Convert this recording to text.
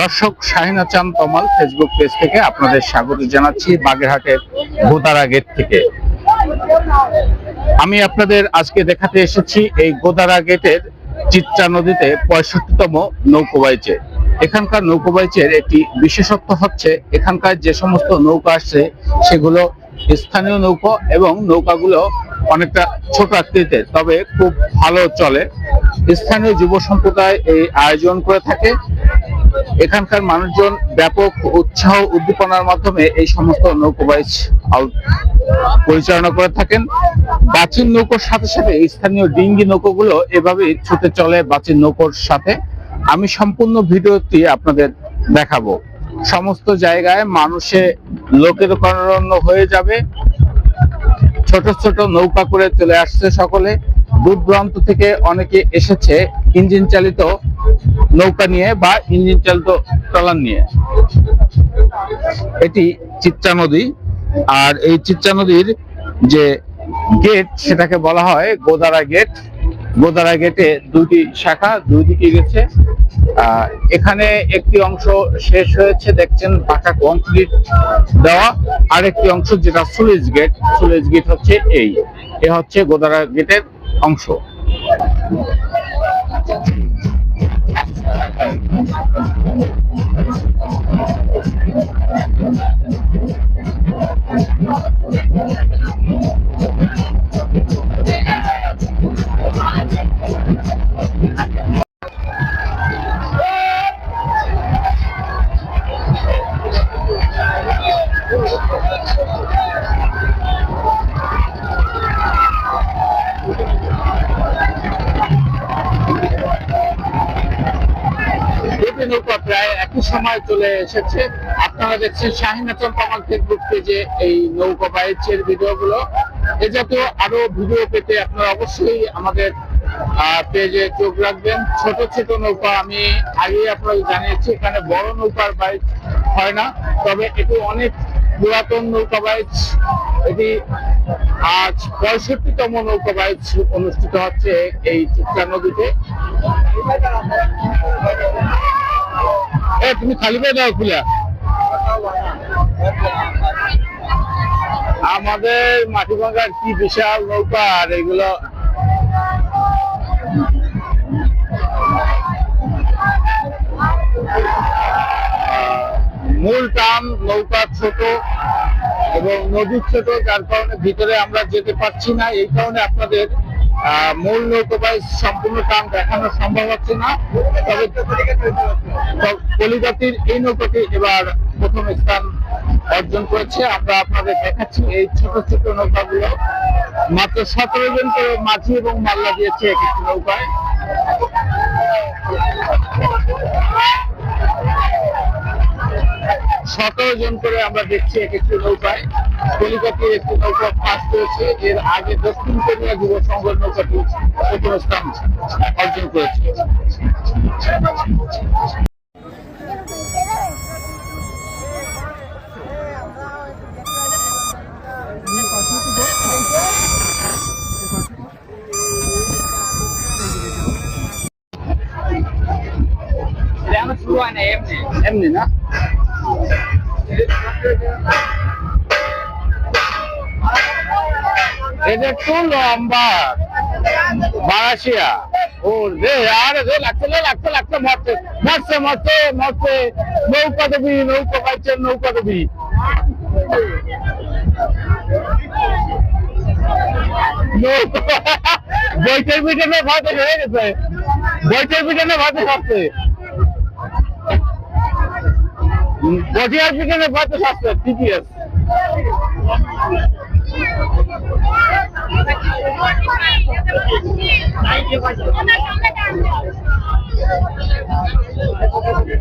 দর্শক, শাহিনা চান তমাল Facebook page থেকে আপনাদের স্বাগত জানাচ্ছি বাগেরহাটের গোদারা গেট থেকে। আমি আপনাদের আজকে দেখাতে এসেছি এই গোদারা গেটের চিত্রা নদীতে পঁয়ষট্টিতম নৌকোবাইচে এখানকার নৌকোবাইচের একটি বিশেষত্ব হচ্ছে, এখানকার যে সমস্ত নৌকা আসছে, সেগুলো স্থানীয় নৌকো এবং নৌকাগুলো অনেকটা ছোট আকৃতির, তবে খুব ভালো চলে। স্থানীয় যুব সম্প্রদায় এই আয়োজন করে থাকে। এখানকার মানুষজন ব্যাপক উৎসাহ উদ্দীপনার মাধ্যমে এই সমস্ত নৌকোবাইচ আউ- পরিচালনা করে থাকেন। বাচিন নৌকোর সাথে সাথে স্থানীয় ডিঙ্গি নৌকোগুলো এভাবেই ছুটে চলে বাচিন নৌকোর সাথে। আমি সম্পূর্ণ ভিডিওটি আপনাদের দেখাবো। সমস্ত জায়গায় মানুষে লোকের কারণ্য হয়ে যাবে। ছোট ছোট নৌকা করে চলে আসছে সকলে। দূর দূরান্ত থেকে অনেকে এসেছে ইঞ্জিন চালিত নৌকা নিয়ে বা ইঞ্জিন চালিত ট্রলার নিয়ে। এটি চিত্রা নদী। আর এই চিত্রা নদীর যে গেট, সেটাকে বলা হয় গোদারা গেট। গোদারা গেটে দুটি শাখা, দুই দিকে গেছে। এখানে একটি অংশ শেষ হয়েছে, দেখছেন পাকা কংক্রিট দেওয়া। আরেকটি অংশ যেটা সুলেজ গেট সুলেজ গেট হচ্ছে এই। এ হচ্ছে গোদারা গেটের অংশ। নৌকা প্রায় একই সময় চলে এসেছে। আপনারা দেখছেন শাহিনাচন কামাল ফেসবুক পেজে এই নৌকা বাইচের এ জাতীয় আরও ভিডিও পেতে আপনারা অবশ্যই আমাদের পেজে চোখ রাখবেন। ছোট ছোট নৌকা আমি আগেই আপনাকে জানিয়েছি, এখানে বড় নৌকার বাইক হয় না। তবে এটি অনেক পুরাতন নৌকা বাইচ, এটি আজ পঁয়ষট্টিতম নৌকা বাইচ অনুষ্ঠিত হচ্ছে এই চিত্রা নদীতে। তুমি খালি পেয়ে দাও খুলে আমাদের মাটি ভাঙার কি বিশাল নৌকা, আর এগুলো মূল টান নৌকা ছোট এবং নদীর ছোট, যার কারণে ভিতরে আমরা যেতে পারছি না। এই কারণে আপনাদের মূল নৌকোবাই সম্পূর্ণ টান দেখানো সম্ভব হচ্ছে না। তবে কলিজাতির এই নৌকাটি এবার প্রথম স্থান অর্জন করেছে। আমরা আপনাদের দেখাচ্ছি এই ছোট ছোট নৌকাগুলো। মাত্র সতেরো জন করে মাঝি এবং মাল্লা দিয়েছে এক একটি নৌকায়। সতেরো জন করে আমরা দেখছি এক একটি নৌকায়। কলিকাতায় একটি নৌকা ফার্স্ট করেছে এর আগে দক্ষিণ কোরিয়া যুব সংঘের নৌকাটি প্রথম স্থান অর্জন করেছে। এমনি না এটা একটু লম্বা। বারাসিয়া ও রে, আরে রে, লাগছে লাগছে লাগছে, মরছে। মরছে মরছে মরছে। নৌকা দেবি, নৌকা পাইছে, নৌকা দেবি। ভাতে হয়ে গেছে। বইটের পিছনে ভাতে খাচ্ছে পিছনে ভাতে খাচ্ছে ঠিকই আছে? Thank you.